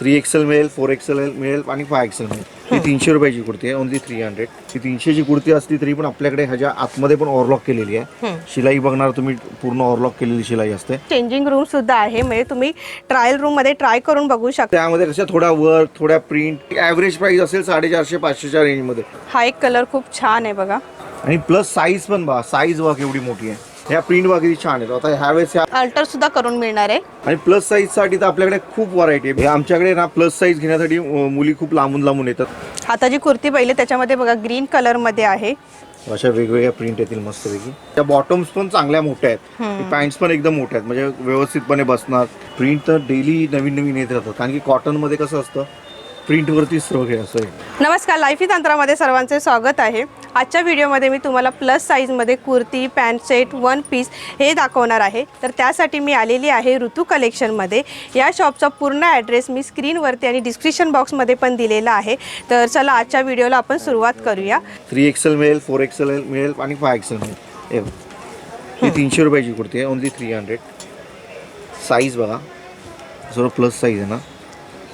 Three XL मिळेल four XL मिळेल आणि फाय एक्सेल मिळेल. ही. तीनशे रुपयाची कुर्ती आहे ओनली थ्री हंड्रेड ही तीनशेची कुर्ती असली तरी पण आपल्याकडे ह्याच्या आतमध्ये पण ओव्हरलॉक केलेली आहे. शिलाई बघणार तुम्ही पूर्ण ओव्हरलॉक केलेली शिलाई असते. चेंजिंग रूम सुद्धा आहे म्हणजे तुम्ही ट्रायल रूममध्ये ट्राय करून बघू शकता त्यामध्ये कशा थोडा वर थोड्या प्रिंट ॲव्हरेज प्राइस असेल साडेचारशे पाचशेच्या रेंजमध्ये हा एक कलर खूप छान आहे बघा. आणि प्लस साईज पण बघा साईज बघा केवढी मोठी आहे. ह्या प्रिंट किती छान आहेत. आता ह्यावेळेस ह्या अल्टर सुद्धा करून मिळणार आहे. आणि प्लस साईजसाठी तर आपल्याकडे खूप व्हरायटी आहे. आमच्याकडे ना प्लस साईज घेण्यासाठी अं, मुली खूप लांबून लांबून येतात. आता जी कुर्ती पाहिली त्याच्यामध्ये बघा ग्रीन कलरमध्ये आहे. अशा वेगवेगळ्या प्रिंट येतील मस्तपैकी. त्या बॉटम्स पण चांगल्या मोठ्या आहेत. पॅन्ट्स पण एकदम मोठ्या आहेत. म्हणजे व्यवस्थितपणे बसणार. प्रिंट तर डेली नवीन नवीन येत राहतात. कारण की कॉटनमध्ये कसं असतं प्रिंट वरतीच सर्व हे असं आहे. नमस्कार लाईफी तंत्रामध्ये सर्वांचे स्वागत आहे. आजच्या व्हिडिओमध्ये मी तुम्हाला प्लस साईजमध्ये kurti pant set one piece हे दाखवणार आहे. तर त्यासाठी मी आलेली आहे ऋतू कलेक्शनमध्ये या शॉपचा पूर्ण ॲड्रेस मी स्क्रीनवरती आणि डिस्क्रिप्शन बॉक्समध्ये पण दिलेला आहे. तर चला आजच्या व्हिडिओला आपण सुरुवात करूया. थ्री एक्सेल मिळेल फोर एक्सेल मिळेल आणि फाय एक्सेल मिळेल हे. ही तीनशे रुपयाची कुर्ती आहे ओनली थ्री हंड्रेड साईज बघा. सर्व प्लस साईज आहे ना.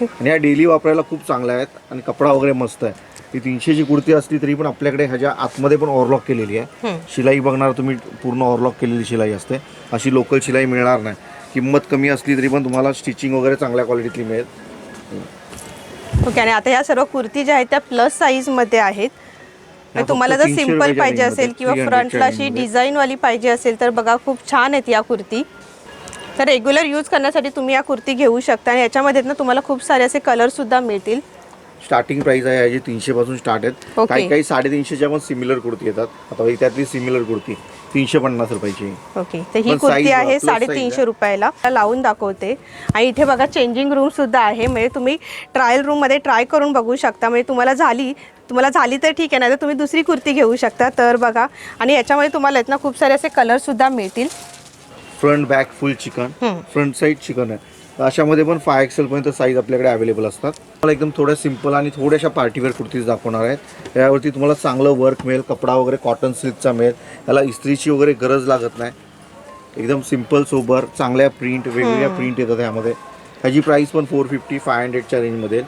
आणि या डेली वापरायला खूप चांगल्या आहेत आणि कपडा वगैरे मस्त आहे. ही तीनशेची कुर्ती असली तरी पण आपल्याकडे ह्याच्या आतमध्ये पण ओव्हरलॉक केलेली आहे. शिलाई बघणार तुम्ही पूर्ण ओव्हरलॉक केलेली शिलाई असते. अशी लोकल शिलाई मिळणार नाही. किंमत कमी असली तरी पण तुम्हाला स्टिचिंग वगैरे चांगल्या क्वालिटीतली मिळेल. ओके आणि आता ह्या सर्व कुर्ती ज्या आहेत त्या प्लस साईजमध्ये आहेत. ह्या तर तुम्हाला जर 300 सिंपल रुपयाच्या पाहिजे असेल मध्ये, किंवा 300 फ्रंटला अशी मध्ये. डिझाईनवाली पाहिजे असेल तर बघा खूप छान आहेत या कुर्ती. तर रेग्युलर यूज करण्यासाठी तुम्ही या कुर्ती घेऊ शकता आणि याच्यामध्ये ना तुम्हाला खूप सारे असे कलर सुद्धा मिळतील. स्टार्टिंग प्राइस आहे याची तीनशे पासून स्टार्ट आहेत. Okay. काही काही साडेतीनशेच्या पण सिमिलर कुर्ती येतात. आता ही त्यातली सिमिलर कुर्ती. तीनशे पन्नास रुपयाची. ओके तर ही पण कुर्ती size आहे plus size साडेतीनशे आहे. रुपयाला. लावून दाखवते. आणि इथे बघा चेंजिंग रूम सुद्धा आहे. म्हणजे तुम्ही ट्रायल रूममध्ये ट्राय करून बघू शकता. म्हणजे तुम्हाला झाली तुम्हाला झाली तर ठीक आहे. नाही तर तुम्ही दुसरी कुर्ती घेऊ शकता. तर बघा आणि याच्यामध्ये तुम्हाला आहेत ना खूप सारे असे कलर सुद्धा मिळतील. Front back full chikan. Front side chikan आहे. अशामध्ये पण फाय एक्सेल पर्यंत साईज आपल्याकडे अवेलेबल असतात. मला एकदम थोड्या सिंपल आणि थोड्याशा पार्टीवेअर कुर्तीज दाखवणार आहेत. यावरती तुम्हाला चांगलं वर्क मिळेल कपडा वगैरे कॉटन सिल्कचा मिळेल. याला इस्त्रीची वगैरे गरज लागत नाही. एकदम सिंपल सोबर चांगल्या प्रिंट वेगवेगळ्या प्रिंट येतात यामध्ये. ह्याची प्राईस पण फोर फिफ्टी फाय हंड्रेडच्या रेंजमध्ये.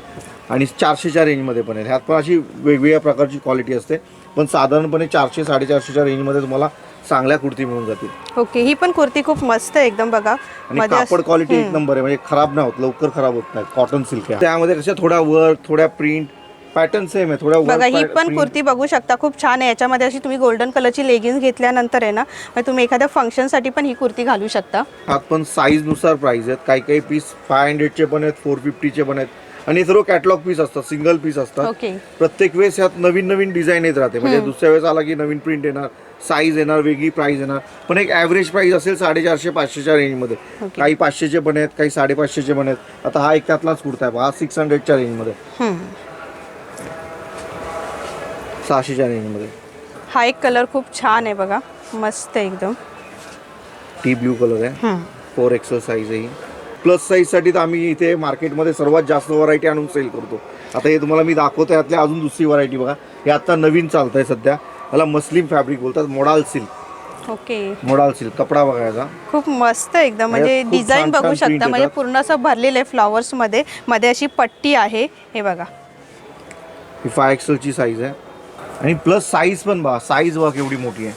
आणि चारशेच्या रेंजमध्ये पण आहे ह्यात पण अशी वेगवेगळ्या प्रकारची क्वालिटी असते. पण साधारणपणे चारशे साडेचारशेच्या रेंजमध्ये तुम्हाला चांगल्या कुर्ती मिळून जातील. ओके ही पण कुर्ती खूप मस्त आहे एकदम बघा. आणि मध्ये कापड असं- क्वालिटी एक. नंबर आहे म्हणजे खराब नाही होत लवकर खराब होत नाही कॉटन सिल्क आहे. त्यामध्ये कशा थोड्या वर थोड्या प्रिंट पॅटर्न सेम आहे थोड्या बघा ही पण कुर्ती बघू शकता खूप छान आहे. याच्यामध्ये अशी तुम्ही गोल्डन कलरची लेगिन्स घेतल्यानंतर आहे ना मग तुम्ही एखाद्या फंक्शनसाठी पण ही कुर्ती घालू शकता. हात पण साईजनुसार प्राइस आहेत. काही काही पीस फाय हंड्रेडचे पण आहेत फोर फिफ्टीचे पण आहेत. आणि हे सर्व कॅटलॉग पीस असतात सिंगल पीस असतात. ओके प्रत्येक वेळेस यात नवीन नवीन डिझाईन येत राहते. म्हणजे दुसऱ्या वेळेस आला की नवीन प्रिंट येणार साईज येणार वेगळी प्राइस येणार. पण एक ॲव्हरेज प्राइस असेल साडेचारशे पाचशेच्या रेंजमध्ये Okay. काही पाचशेचे पण आहेत काही साडेपाचशेचे पण आहेत. आता हा एक त्यातलाच कुर्ता आहे हा सिक्स हंड्रेडच्या रेंजमध्ये हम्म. सहाशेच्या रेंजमध्ये हा एक कलर खूप छान आहे बघा. मस्त आहे एकदम. टी ब्ल्यू कलर आहे. हम्म. फोर एक्सेल साईज आहे प्लस साईजसाठी तर आम्ही इथे मार्केटमध्ये सर्वात जास्त व्हरायटी आणून सेल करतो. आता हे तुम्हाला मी दाखवतो यातल्या अजून दुसरी व्हरायटी बघा. हे आता नवीन चालत आहे सध्या. याला मस्लिम फॅब्रिक बोलतात modal silk okay. Modal silk कपडा बघायचा खूप मस्त आहे एकदम म्हणजे डिझाईन बघू शकता. म्हणजे. पूर्ण असं भरलेलं आहे फ्लॉवर्समध्ये. मध्ये अशी पट्टी आहे हे बघा. ही फाय एक्सेलची साईज आहे. आणि प्लस साईज पण बघा साईज बघा केवढी मोठी आहे.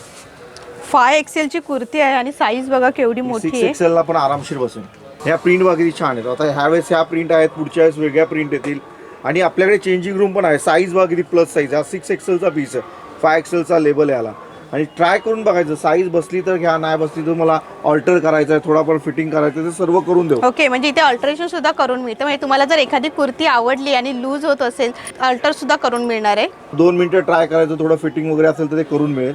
फाय एक्सेलची कुर्ती आहे आणि साईज बघा केवढी मोठी आहे. एक्सेलला पण आरामशीर बसून ह्या प्रिंट किती छान आहेत. आता ह्या वेळेस ह्या प्रिंट आहेत पुढच्या वेळेस वेगळ्या प्रिंट येतील. आणि आपल्याकडे चेंजिंग रूम पण आहे. साईज किती प्लस साईज हा सिक्स एक्सेलचा पीस आहे. फाय एक्सेलचा लेबल आहे याला आणि ट्राय करून बघायचं. साईज बसली तर घ्या नाही बसली तर मला ऑल्टर करायचं आहे थोडा पण फिटिंग करायचं ते सर्व करून देऊ. ओके म्हणजे इथे अल्टरेशन सुद्धा करून मिळतं. म्हणजे तुम्हाला जर एखादी कुर्ती आवडली आणि लूज होत असेल अल्टर सुद्धा करून मिळणार आहे. दोन मिनिटं ट्राय करायचं थोडं फिटिंग वगैरे असेल तर ते करून मिळेल.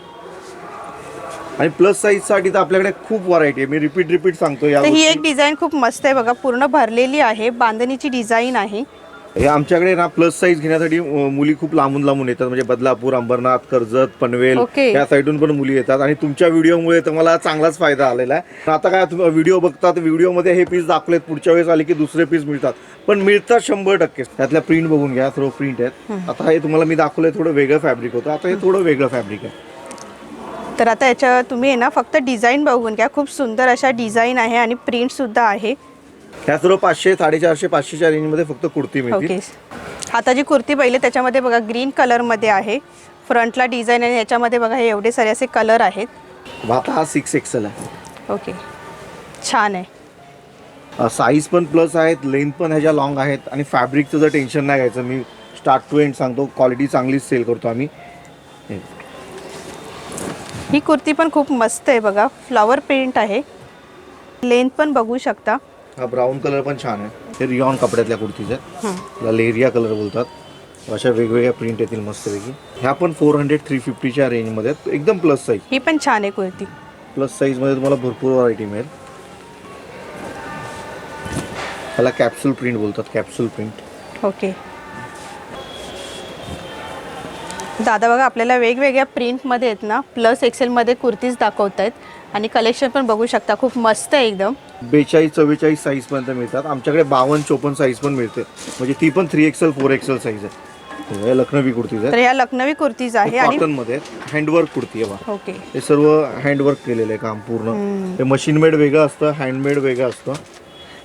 आणि प्लस साईजसाठी तर आपल्याकडे खूप व्हरायटी आहे. मी रिपीट रिपीट सांगतो या तर ही. एक डिझाईन खूप मस्त आहे बघा. पूर्ण भरलेली आहे. बांधणीची डिझाईन आहे. हे आमच्याकडे ना प्लस साईज घेण्यासाठी मुली खूप लांबून लांबून येतात. म्हणजे बदलापूर अंबरनाथ कर्जत पनवेल Okay. या साईडून पण मुली येतात. आणि तुमच्या व्हिडिओमुळे तर मला चांगलाच फायदा आलेला आहे. आता काय तुम्ही व्हिडिओ बघता तर व्हिडिओमध्ये हे पीस दाखवलेत. पुढच्या वेळेस आले की दुसरे पीस मिळतात. पण मिळतात शंभर टक्के. त्यातल्या प्रिंट बघून घ्या. सर्व प्रिंट आहेत. आता हे तुम्हाला मी दाखवलंय थोडं वेगळं फॅब्रिक होतं. आता हे थोडं वेगळं फॅब्रिक आहे. तर आता याच्या तुम्ही आहे ना फक्त डिझाईन बघून घ्या. खूप सुंदर अशा डिझाईन आहे आणि प्रिंट सुद्धा आहे. ह्या सर्व पाचशे साडेचारशे पाचशेच्या रेंजमध्ये फक्त कुर्ती मिळतील. ओके. आता जी कुर्ती पाहिली त्याच्यामध्ये बघा ग्रीन कलरमध्ये आहे. फ्रंटला डिझाईन आणि याच्यामध्ये बघा हे एवढे सारे असे कलर आहेत. आता हा सिक्स एक्सेल आहे. ओके. छान आहे. साईज पण प्लस आहेत लेंथ पण ह्याच्या लॉंग आहेत आणि फॅब्रिकचं जर टेन्शन नाही घ्यायचं मी स्टार्ट टू एंड सांगतो क्वालिटी चांगलीच सेल करतो आम्ही. हे. ही कुर्ती पण खूप मस्त आहे बघा. फ्लॉवर प्रिंट आहे. लेंथ पण बघू शकता. हा ब्राऊन कलर पण छान आहे. हे रिऑन कपड्यातल्या कुर्तीज आहेत हं. याला लेरिया कलर बोलतात. अशा वेगवेगळ्या प्रिंट येतील मस्तपैकी. ह्या पण फोर हंड्रेड थ्री फिफ्टीच्या रेंजमध्ये एकदम प्लस साईज ही पण छान आहे कुर्ती. प्लस साईजमध्ये तुम्हाला भरपूर व्हरायटी मिळेल. ह्याला कॅप्सूल प्रिंट बोलतात. कॅप्सूल प्रिंट ओके दादा बघा आपल्याला वेगवेगळ्या प्रिंटमध्ये आहेत ना प्लस एक्सेलमध्ये कुर्तीज दाखवत आहेत. आणि कलेक्शन पण बघू शकता खूप मस्त आहे एकदम. बेचाळीस चव्वेचाळीस साईजपर्यंत मिळतात. आमच्याकडे बावन्न चोपन्न साईज पण मिळते. म्हणजे ती पण three XL four XL size आहे. हे लखनवी कुर्तीज तर आहे ह्या लखनवी कुर्तीज आहे आणि कॉटनमध्ये हँडवर्क कुर्ती आहे ओके. हे सर्व हँडवर्क केलेलं आहे काम पूर्ण. हे मशीन मेड वेगळं असतं हँडमेड वेगळं असतं.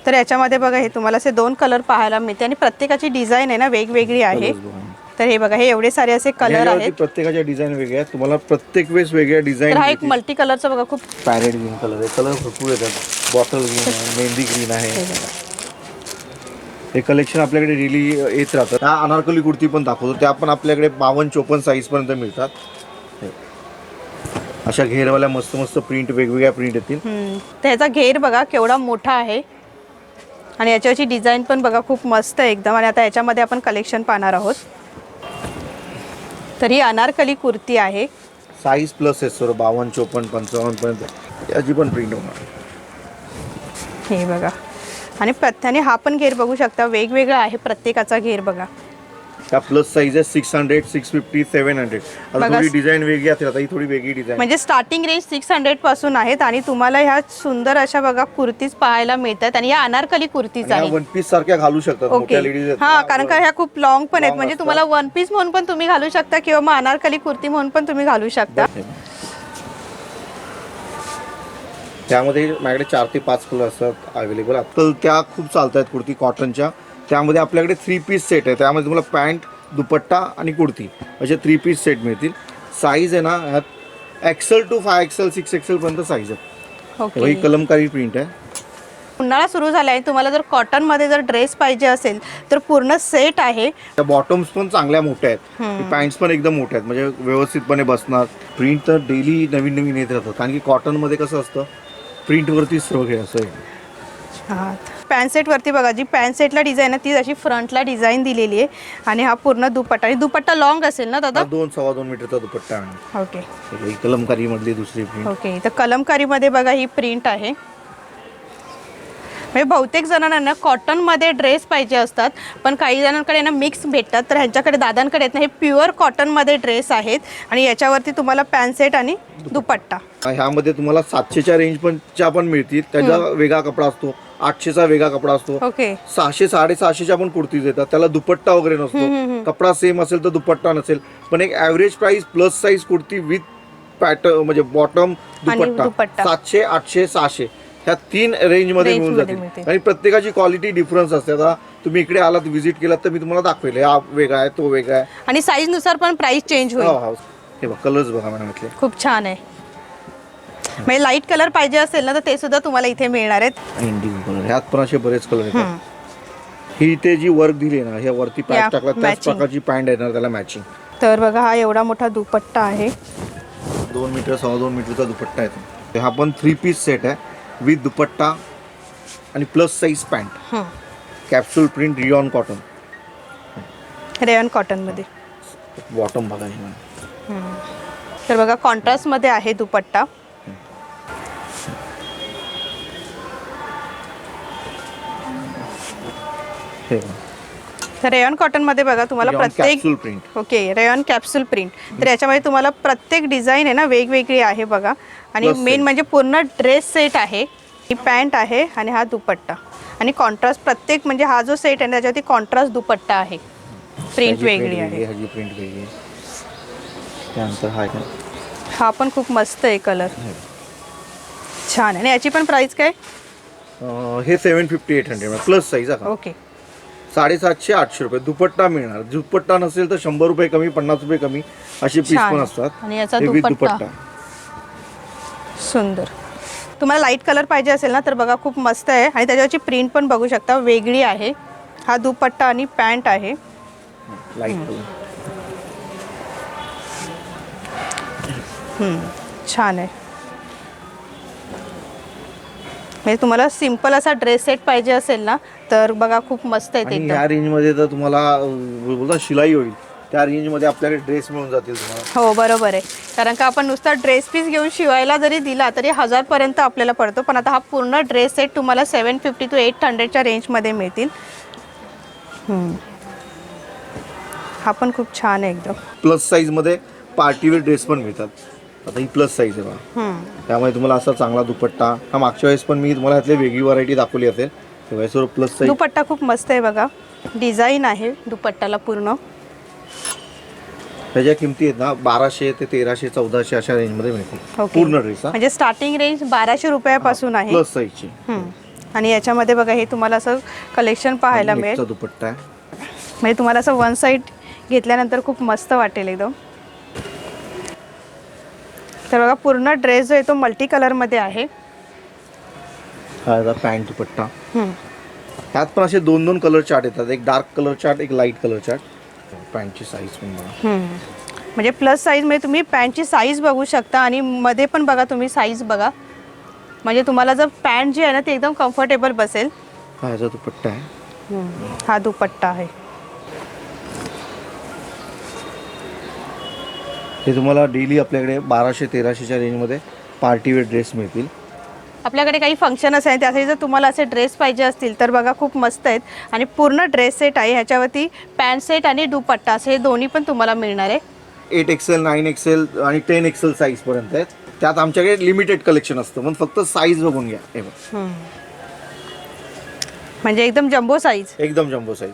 तर याच्यामध्ये बघा हे तुम्हाला असे दोन कलर पाहायला मिळते. आणि प्रत्येकाची डिझाईन आहे ना वेगवेगळी आहे. तर हे बघा हे एवरे सारे असे कलर आहेत. प्रत्येकाच्या डिझाईन वेगळ्या आहेत. तुम्हाला प्रत्येक वेळेस वेगळ्या तर डिझाईन हा एक मल्टी कलरचा बघा खूप पॅरेट ग्रीन कलर आहे. कलर भरपूर येतात. बॉटल ग्रीन आहे मेहंदी ग्रीन आहे. हे कलेक्शन आपल्याकडे डेली येत राहतं. त्या अनारकली कुर्ती पण दाखवतो. त्या पण आपल्याकडे बावन्न चोपन्न साईजपर्यंत मिळतात. हे. अशा घेरवाल्या मस्त मस्त प्रिंट वेगवेगळ्या प्रिंट येतील. हम्म. तर ह्याचा घेर बघा केवढा मोठा आहे. आणि याच्यावरची डिझाईन पण बघा खूप मस्त आहे एकदम. आणि आता याच्यामध्ये आपण कलेक्शन पाहणार आहोत. तर ही अनारकली कुर्ती आहे. साईज प्लस आहे सर. बावन्न चोपन्न पंचावन्नपर्यंत याची पण प्रिंट होणार. हे बघा. आणि प्रत्येकाने हा पण घेर बघू शकता. वेगवेगळा आहे प्रत्येकाचा घेर बघा. त्या प्लस साईज आहे six hundred six fifty seven hundred आता बघा. थोडी डिझाईन वेगळी असेल आता ही थोडी वेगळी डिझाईन म्हणजे स्टार्टिंग रेंज सिक्स हंड्रेडपासून आहेत आणि तुम्हाला ह्या सुंदर अशा बघा कुर्तीज पाहायला मिळतात आणि या अनारकली कुर्तीज आहे वन पीस सारख्या घालू शकतात ओके लेडीज हा कारण का ह्या खूप लॉंग पण आहेत. Long म्हणजे. तुम्हाला वन पीस म्हणून पण तुम्ही घालू शकता किंवा मग अनारकली कुर्ती म्हणून पण तुम्ही घालू शकता. त्यामध्ये माझ्याकडे चार ते पाच कलर असतात अवेलेबल आजकाल त्या खूप चालत आहेत कुर्ती कॉटनच्या त्यामध्ये आपल्याकडे थ्री पीस सेट आहे. त्यामध्ये तुम्हाला पॅन्ट दुपट्टा आणि कुर्ती असे थ्री पीस सेट मिळतील. साईज आहे ना ह्यात XL two five XL six एक्सेलपर्यंत size आहे. ही कलमकारी प्रिंट आहे. उन्हाळा सुरू झाला आहे तुम्हाला जर कॉटनमध्ये जर ड्रेस पाहिजे असेल तर पूर्ण सेट आहे. त्या बॉटम्स पण चांगल्या मोठ्या आहेत. पॅन्ट्स पण एकदम मोठ्या आहेत. म्हणजे व्यवस्थितपणे बसणार. प्रिंट तर डेली नवीन नवीन येत राहतात. कारण की कॉटनमध्ये कसं असतं प्रिंटवरती सर्व हे असं आहे. हा पॅन्ट सेटवरती बघा जी पॅन्ट सेटला डिझाईन आहे ती अशी फ्रंटला डिझाईन दिलेली आहे. आणि हा पूर्ण दुपट्टा आणि दुपट्टा लॉंग असेल ना दादा? दोन सव्वा दोन मीटरचा दुपट्टा ओके कलमकारी मधली दुसरी ओके तर कलमकारीमध्ये बघा ही प्रिंट आहे. म्हणजे बहुतेक जणांना ना कॉटनमध्ये ड्रेस पाहिजे असतात पण काही जणांकडे ना मिक्स भेटतात. तर ह्यांच्याकडे दादांकडे आहेत ना हे प्युअर कॉटनमध्ये ड्रेस आहेत आणि याच्यावरती तुम्हाला पॅन्ट सेट आणि दुपट्टा. ह्यामध्ये तुम्हाला सातशेच्या रेंज पण च्या पण मिळतील. त्याचा वेगळा कपडा असतो आठशेचा वेगळा कपडा असतो. ओके. सहाशे साडेसहाशेच्या पण कुर्तीज येतात. त्याला दुपट्टा वगैरे नसतो. कपडा सेम असेल तर दुपट्टा नसेल. पण एक average price plus size kurti with pattern म्हणजे बॉटम. दुपट्टा. सातशे आठशे सहाशे. ह्या तीन रेंजमध्ये Range मिळून जातील. आणि प्रत्येकाची क्वालिटी डिफरन्स असते. आता तुम्ही इकडे आलात व्हिजिट केलात तर मी तुम्हाला दाखवेल. हा वेगळा आहे तो वेगळा आहे. आणि साईजनुसार पण प्राइस चेंज होईल. हो, हो. हे बघ कलर्स बघा मॅडम इथले. खूप छान आहे. म्हणजे लाइट कलर पाहिजे असेल ना तर ते सुद्धा तुम्हाला इथे मिळणार आहेत. इंडिगो कलर ह्यात पण असे बरेच कलर येतात. ही इथे जी वर्क दिली ना ह्या वरती या, पॅच टाकला त्याच matching. प्रकारची पॅन्ट येणार त्याला मॅचिंग तर बघा हा एवढा मोठा दुपट्टा आहे. दोन मीटर सव्वा दोन मीटरचा दुपट्टा येतो हा पण थ्री पीस सेट आहे. विथ दुपट्टा आणि प्लस साईज पॅन्ट हं. Capsule print rayon cotton rayon कॉटनमध्ये बॉटम बघा हे. तर बघा कॉन्ट्रास्टमध्ये आहे दुपट्टा हे बघा. रेयॉन कॉटनमध्ये बघा तुम्हाला प्रत्येक print. Okay rayon capsule print तर याच्यामध्ये तुम्हाला प्रत्येक डिझाईन आहे ना वेगवेगळी आहे बघा. आणि मेन. म्हणजे पूर्ण ड्रेस सेट आहे ही पॅन्ट आहे आणि हा दुपट्टा. आणि कॉन्ट्रास्ट प्रत्येक म्हणजे हा जो सेट आहे ना त्याच्यावरती कॉन्ट्रास्ट दुपट्टा आहे. प्रिंट वेगळी आहे. प्रिंट हा पण खूप मस्त आहे कलर. छान आणि याची पण प्राइस काय? हे seven fifty eight hundred plus size okay. साडेसातशे आठशे रुपये. दुपट्टा मिळणार. दुपट्टा नसेल तर शंभर रुपये कमी पन्नास रुपये कमी असे पीस छान. पण असतात. आणि याचा हे with दुपट्टा. सुंदर. तुम्हाला लाइट कलर पाहिजे असेल ना तर बघा खूप मस्त आहे. आणि त्याच्यावरची प्रिंट पण बघू शकता. वेगळी आहे. हा दुपट्टा आणि पॅन्ट आहे. लाइट छान आहे. म्हणजे तुम्हाला सिंपल असा ड्रेस सेट पाहिजे असेल ना तर बघा खूप मस्त आहे ते आणि या रेंजमध्ये तर तुम्हाला अं, बोलता शिलाई होईल. त्या रेंजमध्ये आपल्याकडे ड्रेस मिळून जातील तुम्हाला. हो बरोबर आहे. कारण का आपण नुसता ड्रेस पीस घेऊन शिवायला जरी दिला तरी हजारपर्यंत आपल्याला पडतो. पण आता हा पूर्ण ड्रेस सेट तुम्हाला सेवन फिफ्टी टू एट हंड्रेडच्या रेंजमध्ये मिळतील. हम्म. हा पण खूप छान आहे एकदम. प्लस साईजमध्ये पार्टीवेअर ड्रेस पण मिळतात. आता ही प्लस साईज आहे बघा. त्यामुळे तुम्हाला असा चांगला दुपट्टा हा मागच्या वेळेस पण मी तुम्हाला यातली वेगळी व्हरायटी दाखवली असेल. प्लस साईज दुपट्टा खूप मस्त आहे बघा. डिझाईन आहे दुपट्टाला पूर्ण. त्याच्या किमती आहेत ना बाराशे ते तेराशे चौदाशे अशा रेंजमध्ये मिळतील. पूर्ण ड्रेस म्हणजे स्टार्टिंग रेंज बाराशे रुपयापासून आहे. प्लस साईजची. आणि याच्यामध्ये बघा हे तुम्हाला असं कलेक्शन पाहायला मिळेल. दुपट्टा आहे. म्हणजे तुम्हाला असं वन साईड घेतल्यानंतर खूप मस्त वाटेल एकदम. तर बघा पूर्ण ड्रेस जो आहे तो मल्टी कलरमध्ये आहे. हा पॅन्ट दुपट्टा. हम्म. त्यात पण असे दोन दोन कलर चार्ट येतात. एक डार्क कलर चार्ट एक लाइट कलर चार्ट पॅन्टची साईज पण बघा. म्हणजे प्लस साईजमध्ये तुम्ही पॅन्टची साईज बघू शकता आणि मध्ये पण बघा तुम्ही साईज बघा. म्हणजे तुम्हाला जर पॅन्ट जी आहे ना ती एकदम कम्फर्टेबल बसेल. हा दुपट्टा आहे. हा दुपट्टा आहे. हे तुम्हाला डेली आपल्याकडे बाराशे तेराशेच्या रेंजमध्ये पार्टीवेअर ड्रेस मिळतील. आपल्याकडे काही फंक्शन असेल त्यासाठी जर तुम्हाला असे ड्रेस पाहिजे असतील तर बघा खूप मस्त आहेत. आणि पूर्ण ड्रेस सेट आहे ह्याच्यावरती पॅन्ट सेट आणि दुपट्टा असे हे दोन्ही पण तुम्हाला मिळणार आहे. एट एक्सेल नाईन एक्सेल आणि टेन एक्सेल साईजपर्यंत आहेत. त्यात आमच्याकडे लिमिटेड कलेक्शन असतं पण फक्त साईज बघून घ्या. हे बघ. म्हणजे एकदम जम्बो साईज एकदम जम्बो साईज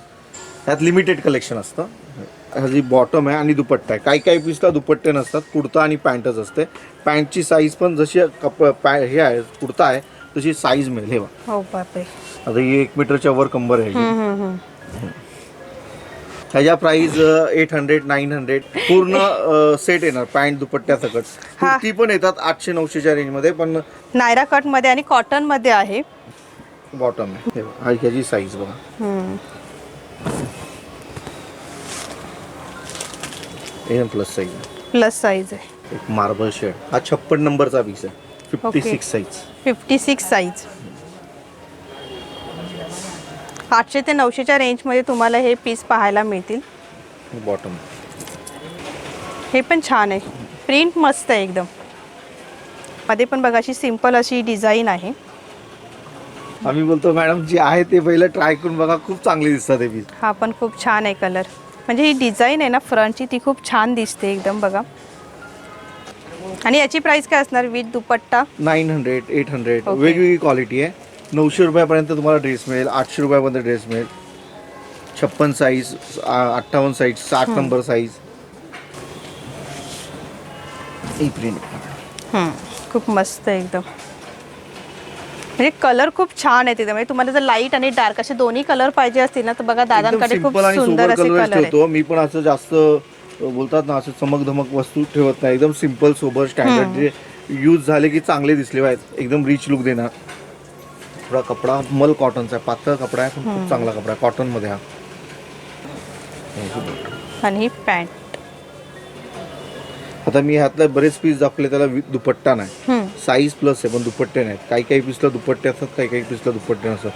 त्यात लिमिटेड कलेक्शन असतं. ह्याची बॉटम आहे आणि दुपट्टा आहे. काही काही पीसला दुपट्टे नसतात कुर्ता आणि पॅन्टच असते. पॅन्टची साईज पण जशी कप पॅ हे आहे कुर्ता आहे तशी साईज मिळेल. हे बघा. हो बापरे. आता ही एक मीटरच्या वर कंबर आहे ही. हम्म, हम्म, हम्म. ह्याच्या price eight hundred nine hundred पूर्ण सेट येणार पॅन्ट दुपट्ट्या सकट. कुर्ती पण येतात आठशे नऊशेच्या रेंजमध्ये पण नायरा कटमध्ये आणि कॉटनमध्ये आहे. बॉटम आहे. हे बघा, हा ह्याची साईज बघा. हम्म. एकदम प्लस साईज. प्लस साईज आहे. एक मार्बल शेड. हा छप्पन नंबरचा पीस आहे. Fifty Okay. Six size fifty six size आठशे ते नऊशेच्या रेंजमध्ये तुम्हाला हे पीस पाहायला मिळतील. बॉटम हे पण छान आहे. प्रिंट मस्त आहे एकदम. मध्ये पण बघा अशी सिंपल अशी डिझाईन आहे. आम्ही बोलतो मॅडम जे आहे ते पहिलं ट्राय करून बघा. खूप चांगले दिसतात हे पीस हा पण खूप छान आहे कलर म्हणजे ही डिझाईन आहे ना फ्रंटची ती खूप छान दिसते एकदम बघा. आणि याची प्राइस काय असणार? With dupatta? Nine hundred eight hundred. Okay. वेगवेगळी क्वालिटी आहे. नऊशे रुपयापर्यंत तुम्हाला ड्रेस मिळेल आठशे रुपयापर्यंत ड्रेस मिळेल. छप्पन साईज अठ्ठावन्न साईज साठ नंबर साईज ही प्रिंट हम्म, खूप मस्त आहे एकदम. म्हणजे कलर खूप छान आहे तिथे. म्हणजे तुम्हाला जर लाइट आणि डार्क असे दोन्ही कलर पाहिजे असतील ना तर बघा दादांकडे खूप सुंदर असे कलर ठेवतो. मी पण असं जास्त बोलतात ना असं चमक धमक वस्तू ठेवत नाही. एकदम सिंपल सोबर स्टँडर्ड जे यूज झाले की चांगले दिसले पाहिजे एकदम रिच लुक देणार. थोडा कपडा मल कॉटनचा आहे पातळ कपडा आहे पण खूप चांगला कपडा आहे कॉटनमध्ये हा. आणि ही पॅन्ट आता मी ह्यातले बरेच पीस दाखवले त्याला दुपट्टा नाही. साईज प्लस आहे पण दुपट्टे नाहीत. काही काही पीसला दुपट्टे असतात काही काही पीसला दुपट्टे नसतात.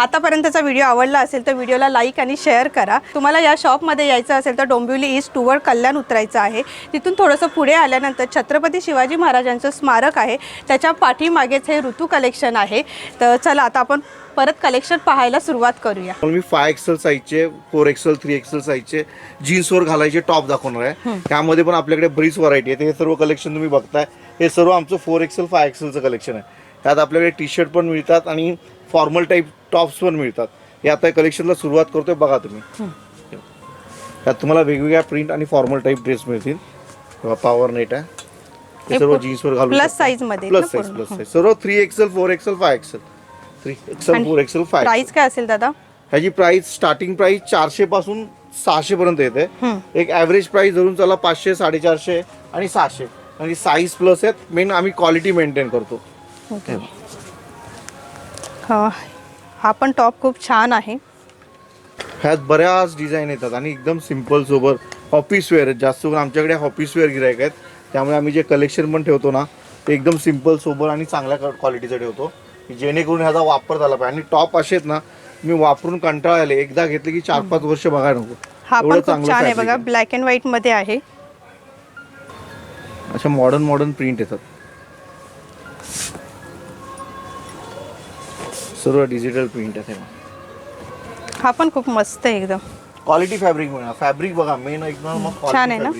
आतापर्यंतचा व्हिडिओ आवडला असेल तर व्हिडिओला लाईक आणि शेअर करा. तुम्हाला या शॉपमध्ये यायचं असेल तर डोंबिवली ईस्ट टूवर्ड कल्याण उतरायचं आहे. तिथून थोडंसं पुढे आल्यानंतर छत्रपती शिवाजी महाराजांचं स्मारक आहे. त्याच्या पाठीमागेच हे ऋतू कलेक्शन आहे. तर चला आता आपण परत कलेक्शन पाहायला सुरुवात करूया. पण मी फाय एक्सेल साईजचे फोर एक्सेल थ्री एक्सेल साईजचे जीन्सवर घालायचे टॉप दाखवणार आहे. त्यामध्ये पण आपल्याकडे बरीच व्हरायटी आहे. हे सर्व कलेक्शन तुम्ही बघताय. हे सर्व आमचं फोर एक्सेल फाय एक्सेलचं कलेक्शन आहे. त्यात आपल्याकडे टी शर्ट पण मिळतात आणि फॉर्मल टाईप टॉप्स पण मिळतात. हे आता कलेक्शनला सुरुवात करतोय बघा तुम्ही. त्यात तुम्हाला वेगवेगळ्या प्रिंट आणि फॉर्मल टाईप ड्रेस मिळतील. पॉवर नेट आहे. हे सर्व जीन्सवर घालू plus शकता. size मध्ये प्लस साईज? प्लस साईज सर्व three XL four XL five XL three XL four XL five price काय असेल दादा? ह्याची प्राइस स्टार्टिंग प्राइस चारशे पासून सहाशे पर्यंत येते. एक ॲव्हरेज प्राइस धरून चला पाचशे साडेचारशे आणि सहाशे. आणि साईज प्लस आहेत. मेन आम्ही क्वालिटी मेंटेन करतो. ओके हा हा पण टॉप खूप छान आहे. ह्यात बऱ्याच डिझाईन येतात आणि एकदम सिंपल सोबत ऑफिस वेअर आहेत. जास्त करून आमच्याकडे ऑफिस वेअर गिरायक आहेत. त्यामुळे आम्ही जे कलेक्शन पण ठेवतो ना ते एकदम सिंपल सोबर आणि चांगल्या क्वालिटीचं ठेवतो. जेणेकरून ह्याचा वापर झाला पाहिजे. आणि टॉप असे आहेत ना मी वापरून कंटाळा आले एकदा घेतले की चार पाच वर्ष बघायला नको. हा पण खूप छान आहे बघा. ब्लॅक अँड व्हाईटमध्ये आहे. अशा मॉडर्न मॉडर्न प्रिंट येतात. सर्व डिजिटल प्रिंट आहे हा पण खूप मस्त आहे एकदम. क्वालिटी फॅब्रिक मिळणार. फॅब्रिक बघा मेन एकदम छान आहे ना?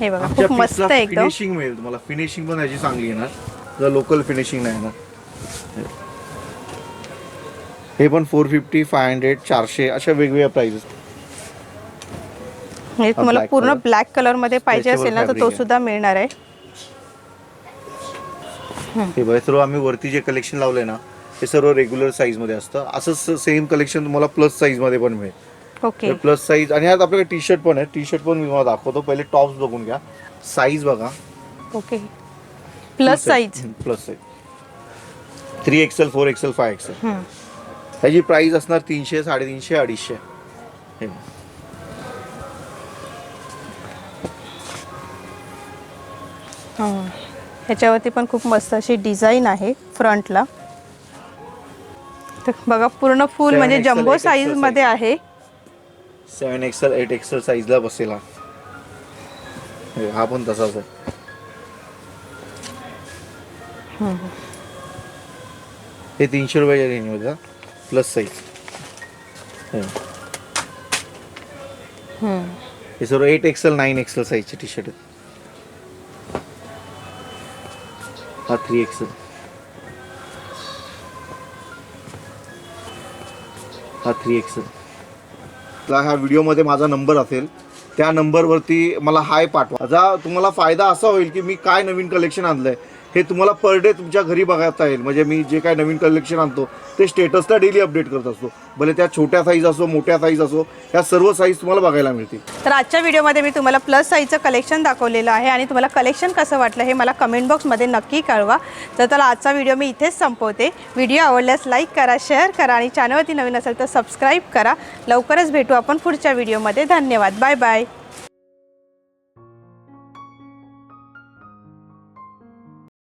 हे बघा खूप मस्त आहे एकदम. फिनिशिंग मिळेल तुम्हाला. फिनिशिंग पण ह्याची चांगली येणार. जर लोकल फिनिशिंग नाही येणार. हे. पण फोर फिफ्टी फाय हंड्रेड चारशे अशा वेगवेगळ्या प्राइसेस हे तुम्हाला black पूर्ण color. ब्लॅक कलरमध्ये पाहिजे असेल ना तर fabric तो आहे. सुद्धा मिळणार आहे. हे बघा सर्व आम्ही वरती जे कलेक्शन लावलंय ना ते सर्व रेग्युलर साईजमध्ये असतं. असंच सेम कलेक्शन तुम्हाला प्लस साईजमध्ये पण मिळेल. ओके प्लस साईज आणि ह्यात आपल्याकडे टी शर्ट पण आहे. टी शर्ट पण मी तुम्हाला दाखवतो. पहिले टॉप्स बघून घ्या. साईज बघा. Okay plus size plus size three XL four XL five XL ह्याची प्राइस असणार तीनशे साडेतीनशे अडीचशे. हे बघा. ह्याच्यावरती पण खूप मस्त अशी डिझाईन आहे फ्रंटला. तर बघा पूर्ण फुल म्हणजे जम्बो साईजमध्ये आहे. सेवन एक्सेल एट एक्सेल साईजला बसेल हा. पण तसाच आहे. हे. तीनशे रुपयाच्या रेंजमध्ये प्लस साईज हे. सर्व एट एक्सेल नाईन एक्सेल साईजचे टी शर्ट आहेत. हा थ्री एक्सेल हा थ्री एक्स. ला ह्या व्हिडिओमध्ये माझा नंबर असेल. त्या नंबरवरती मला हाय पाठवा. तुम्हाला फायदा असा होईल की मी काय नवीन कलेक्शन आणलंय. हे तुम्हाला पर डे तुमच्या घरी बघता येईल. म्हणजे मी जे काय नवीन कलेक्शन आणतो ते स्टेटसला डेली अपडेट करत असतो. भले त्या छोट्या साईज असो मोठ्या साईज असो ह्या सर्व साईज तुम्हाला बघायला मिळतील. तर आजच्या व्हिडिओमध्ये मी तुम्हाला प्लस साईजचं कलेक्शन दाखवलेलं आहे आणि तुम्हाला कलेक्शन कसं वाटलं हे मला कमेंट बॉक्समध्ये नक्की कळवा. तर त्याला आजचा व्हिडिओ मी इथेच संपवते. व्हिडिओ आवडल्यास लाईक करा शेअर करा आणि चॅनलवरती नवीन असेल तर सबस्क्राईब करा. लवकरच भेटू आपण पुढच्या व्हिडिओमध्ये धन्यवाद. Bye bye